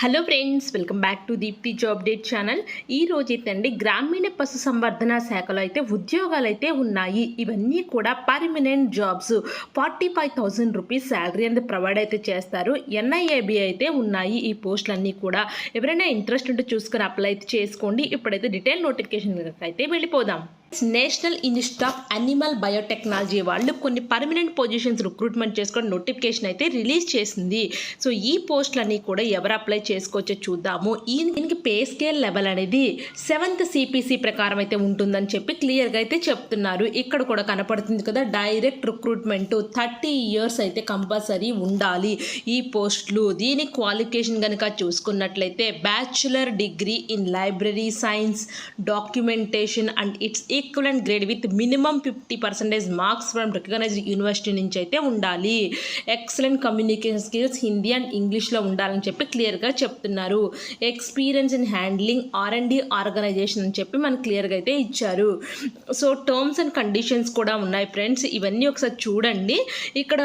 Hello friends welcome back to Deepthi job date channel ఈ రోజు అండి గ్రామీణ పశు సంవర్ధన శాఖలో అయితే ఉద్యోగాలు అయితే ఉన్నాయి. ఇవన్నీ కూడా permanent jobs forty five thousand rupees salary అనేది ప్రొవైడ్ అయితే చేస్తారు. ఎన్ఐఏబి అయితే ఉన్నాయి ఈ పోస్టులన్నీ కూడా. ఎవరైనా ఇంట్రెస్ట్ ఉంటే చూసుకొని అప్లై అయితే చేసుకోండి. ఇప్పుడైతే డీటెయిల్ నోటిఫికేషన్ అయితే వెళ్ళిపోదాం. National institute of animal biotechnology వాళ్ళు కొన్ని పర్మనెంట్ పొజిషన్స్ రిక్రూట్మెంట్ చేసుకొని నోటిఫికేషన్ అయితే రిలీజ్ చేసింది. సో ఈ పోస్టులన్నీ కూడా ఎవరు అప్లై చేసుకోవచ్చో చూద్దాము. ఈ దీనికి పే స్కేల్ లెవెల్ అనేది సెవెంత్ సిపిసి ప్రకారం అయితే ఉంటుందని చెప్పి క్లియర్గా అయితే చెప్తున్నారు. ఇక్కడ కూడా కనపడుతుంది కదా డైరెక్ట్ రిక్రూట్మెంట్ థర్టీ ఇయర్స్ అయితే కంపల్సరీ ఉండాలి ఈ పోస్టులు. దీని క్వాలిఫికేషన్ కనుక చూసుకున్నట్లయితే bachelor degree in library science documentation and its equivalent grade with minimum fifty percentage marks from recognised university నుంచి అయితే ఉండాలి. Excellent communication skills Hindi and ఇంగ్లీష్లో ఉండాలని చెప్పి క్లియర్గా చెప్తున్నారు. Experience in handling R and D organisation అని చెప్పి మనకు క్లియర్గా అయితే ఇచ్చారు. సో టర్మ్స్ అండ్ కండిషన్స్ కూడా ఉన్నాయి ఫ్రెండ్స్ ఇవన్నీ ఒకసారి చూడండి. ఇక్కడ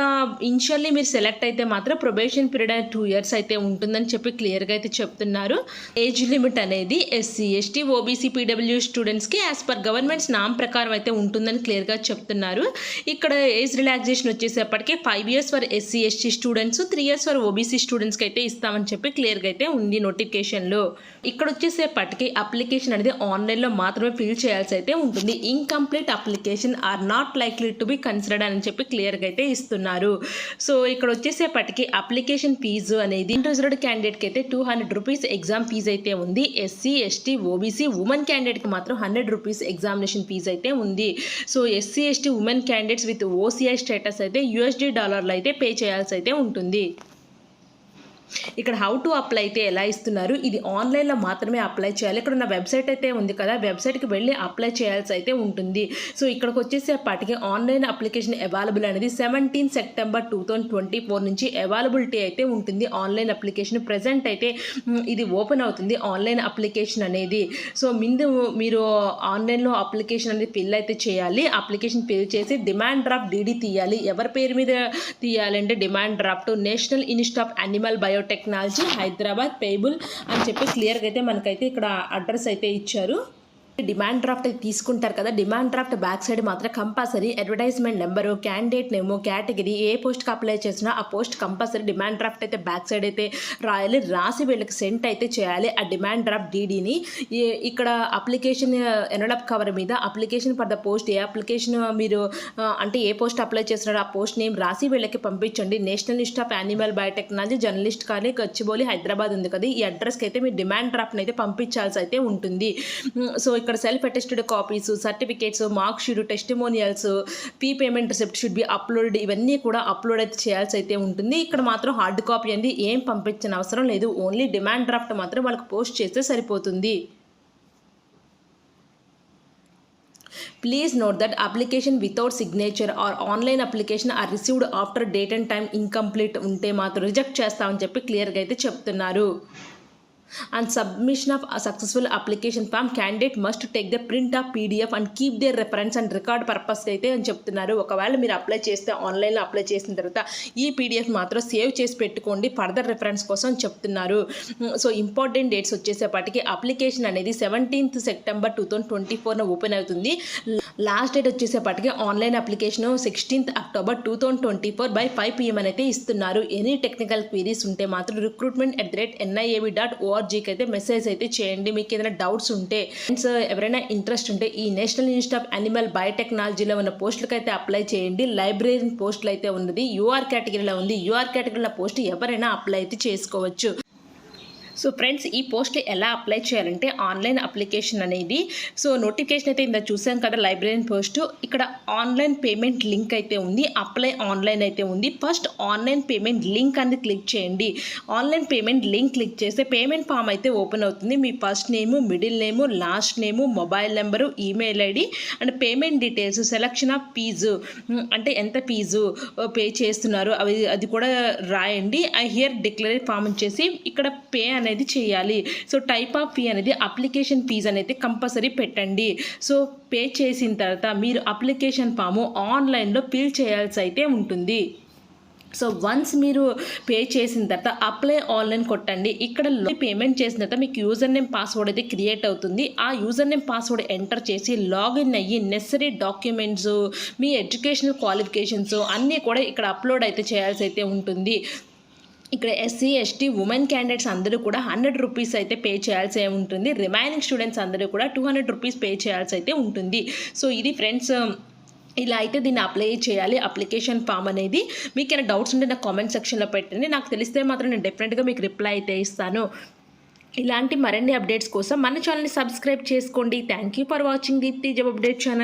ఇనిషియల్లీ మీరు సెలెక్ట్ అయితే మాత్రం ప్రొబేషన్ పీరియడ్ అనేది టూ ఇయర్స్ అయితే ఉంటుందని చెప్పి క్లియర్గా అయితే చెప్తున్నారు. ఏజ్ లిమిట్ అనేది ఎస్సీ ఎస్టీ ఓబీసీ పీడబ్ల్యూ స్టూడెంట్స్కి యాజ్ పర్ గవర్నమెంట్ గవర్నమెంట్స్ నామ్ ప్రకారం అయితే ఉంటుందని క్లియర్గా చెప్తున్నారు. ఇక్కడ age relaxation వచ్చేసేపటికి five years for SC ST students three years for OBC స్టూడెంట్స్కి అయితే ఇస్తామని చెప్పి క్లియర్గా అయితే ఉంది నోటిఫికేషన్లో ఇక్కడ వచ్చేసేపటికి అప్లికేషన్ అనేది ఆన్లైన్లో మాత్రమే ఫిల్ చేయాల్సి అయితే ఉంటుంది. Incomplete application are not likely to be considered అని చెప్పి క్లియర్గా అయితే ఇస్తున్నారు. సో ఇక్కడ వచ్చేసేపటికి అప్లికేషన్ ఫీజు అనేది రిజర్వ్డ్ క్యాండిడేట్కి అయితే two hundred rupees exam fee అయితే ఉంది. ఎస్సీ ఎస్టీ ఓబీసీ ఉమెన్ క్యాండిడేట్కి మాత్రం హండ్రెడ్ రూపీస్ ఎగ్జామినేషన్ ఫీజు అయితే ఉంది. So SC ST women candidates with OCI status అయితే యూఎస్డీ డాలర్లు అయితే పే చేయాల్సి అయితే ఉంటుంది. ఇక్కడ హౌ టు అప్లై అయితే ఎలా ఇస్తున్నారు? ఇది ఆన్లైన్లో మాత్రమే అప్లై చేయాలి. ఇక్కడ ఉన్న వెబ్సైట్ అయితే ఉంది కదా వెబ్సైట్కి వెళ్ళి అప్లై చేయాల్సి అయితే ఉంటుంది. సో ఇక్కడికి వచ్చేసేపటికి ఆన్లైన్ అప్లికేషన్ అవైలబుల్ అనేది seventeen September two thousand twenty four నుంచి అవైలబిలిటీ అయితే ఉంటుంది. ఆన్లైన్ అప్లికేషన్ ప్రజెంట్ అయితే ఇది ఓపెన్ అవుతుంది ఆన్లైన్ అప్లికేషన్ అనేది. సో ముందు మీరు ఆన్లైన్లో అప్లికేషన్ అనేది ఫిల్ అయితే చేయాలి. అప్లికేషన్ ఫిల్ చేసి డిమాండ్ డ్రాఫ్ట్ డీడీ తీయాలి. ఎవరి పేరు మీద తీయాలంటే demand draft national institute of animal biotechnology Hyderabad payable అని చెప్పి క్లియర్గా అయితే మనకైతే ఇక్కడ అడ్రస్ అయితే ఇచ్చారు. డిమాండ్ డ్రాఫ్ట్ అయితే తీసుకుంటారు కదా డిమాండ్ డ్రాఫ్ట్ బ్యాక్ సైడ్ మాత్రం compulsory advertisement number candidate name category ఏ పోస్ట్కి అప్లై చేసినా ఆ పోస్ట్ కంపల్సరీ డిమాండ్ డ్రాఫ్ట్ అయితే బ్యాక్ సైడ్ అయితే రాయాలి. రాసి వీళ్ళకి సెంట్ అయితే చేయాలి ఆ డిమాండ్ డ్రాఫ్ట్ డీడీని. ఇక్కడ అప్లికేషన్ ఎనడప్ కవర్ మీద అప్లికేషన్ ఫర్ ద పోస్ట్ ఏ అప్లికేషన్ మీరు అంటే ఏ పోస్ట్ అప్లై చేస్తున్నారో ఆ పోస్ట్ నేమ్ రాసి వీళ్ళకి పంపించండి. National institute of animal biotechnology journalist కానీ గచ్చిబౌలి హైదరాబాద్ ఉంది కదా ఈ అడ్రస్కి అయితే మీరు డిమాండ్ డ్రాఫ్ట్ని అయితే పంపించాల్సి అయితే ఉంటుంది. సో ఇక్కడ self attested copies certificates mark sheet testimonials fee payment receipt should be upload ఇవన్నీ కూడా అప్లోడ్ అయితే చేయాల్సి అయితే ఉంటుంది. ఇక్కడ మాత్రం హార్డ్ కాపీ అనేది ఏం పంపించిన అవసరం లేదు. ఓన్లీ డిమాండ్ డ్రాఫ్ట్ మాత్రం వాళ్ళకి పోస్ట్ చేస్తే సరిపోతుంది. Please note that application without signature or online application or received after date and time incomplete ఉంటే మాత్రం రిజెక్ట్ చేస్తామని చెప్పి క్లియర్గా అయితే చెప్తున్నారు. And submission of successful application form candidate must take the print of PDF and keep their reference and record purpose అయితే అని చెప్తున్నారు. ఒకవేళ మీరు అప్లై చేస్తే ఆన్లైన్లో అప్లై చేసిన తర్వాత ఈ పీడిఎఫ్ మాత్రం సేవ్ చేసి పెట్టుకోండి ఫర్దర్ రెఫరెన్స్ కోసం చెప్తున్నారు. సో ఇంపార్టెంట్ డేట్స్ వచ్చేసేపటికి అప్లికేషన్ అనేది seventeenth September two thousand twenty ఫోర్న open అవుతుంది. Last date వచ్చేసేపటికి online application sixteenth October two thousand twenty four by five PM అయితే ఇస్తున్నారు. ఎనీ టెక్నికల్ క్వీరీస్ ఉంటే మాత్రం recruitment at the rate ఎన్ఐఏవి dot ఓఆర్జీకి అయితే message అయితే చేయండి. మీకు ఏదైనా డౌట్స్ ఉంటే ఫ్రెండ్స్ ఎవరైనా ఇంట్రెస్ట్ ఉంటే ఈ నేషనల్ ఇన్స్టిట్యూట్ ఆఫ్ అనిమల్ బయోటెక్నాలజీలో ఉన్న పోస్టులకు అయితే అప్లై చేయండి. లైబ్రరీ పోస్టులు అయితే ఉన్నది. యూఆర్ కేటగిరీలో ఉంది. యూఆర్ కేటగిరీలో పోస్ట్ ఎవరైనా అప్లై అయితే చేసుకోవచ్చు. సో ఫ్రెండ్స్ ఈ పోస్ట్ ఎలా అప్లై చేయాలంటే ఆన్లైన్ అప్లికేషన్ అనేది సో నోటిఫికేషన్ అయితే ఇంత చూసాం కదా లైబ్రరీ పోస్ట్ ఇక్కడ ఆన్లైన్ పేమెంట్ లింక్ అయితే ఉంది అప్లై ఆన్లైన్ అయితే ఉంది. ఫస్ట్ ఆన్లైన్ పేమెంట్ లింక్ అనేది క్లిక్ చేయండి. ఆన్లైన్ పేమెంట్ లింక్ క్లిక్ చేస్తే పేమెంట్ ఫామ్ అయితే ఓపెన్ అవుతుంది. మీ first name middle name last name mobile number email ID and payment details selection of fee అంటే ఎంత ఫీజు పే చేస్తున్నారు అవి అది కూడా రాయండి. ఐ హియర్ డిక్లరీ ఫామ్ వచ్చేసి ఇక్కడ పే అనేది చేయాలి. సో టైప్ ఆఫ్ ఫీ అనేది అప్లికేషన్ ఫీజ్ అనేది కంపల్సరీ పెట్టండి. సో పే చేసిన తర్వాత మీరు అప్లికేషన్ ఫాము ఆన్లైన్లో ఫిల్ చేయాల్సి అయితే ఉంటుంది. సో వన్స్ మీరు పే చేసిన తర్వాత అప్లై ఆన్లైన్ కొట్టండి. ఇక్కడ పేమెంట్ చేసిన తర్వాత మీకు యూజర్ నేమ్ పాస్వర్డ్ అయితే క్రియేట్ అవుతుంది. ఆ యూజర్ నేమ్ పాస్వర్డ్ ఎంటర్ చేసి లాగిన్ అయ్యి నెసరీ డాక్యుమెంట్స్ మీ ఎడ్యుకేషనల్ క్వాలిఫికేషన్స్ అన్నీ కూడా ఇక్కడ అప్లోడ్ అయితే చేయాల్సి అయితే ఉంటుంది. ఇక్కడ ఎస్సీ ఎస్టీ ఉమెన్ క్యాండిడేట్స్ అందరూ కూడా హండ్రెడ్ రూపీస్ అయితే పే చేయాల్సి ఉంటుంది. రిమైనింగ్ స్టూడెంట్స్ అందరూ కూడా టూ హండ్రెడ్ రూపీస్ పే చేయాల్సి అయితే ఉంటుంది. సో ఇది ఫ్రెండ్స్ um, ఇలా అయితే దీన్ని అప్లై చేయాలి. అప్లికేషన్ ఫామ్ అనేది మీకు ఏమైనా డౌట్స్ ఉంటే నాకు కామెంట్ సెక్షన్లో పెట్టండి. నాకు తెలిస్తే మాత్రం నేను డెఫినెట్గా మీకు రిప్లై అయితే ఇస్తాను. ఇలాంటి మరిన్ని అప్డేట్స్ కోసం మన ఛానల్ని సబ్స్క్రైబ్ చేసుకోండి. Thank you for watching Deepthi job update channel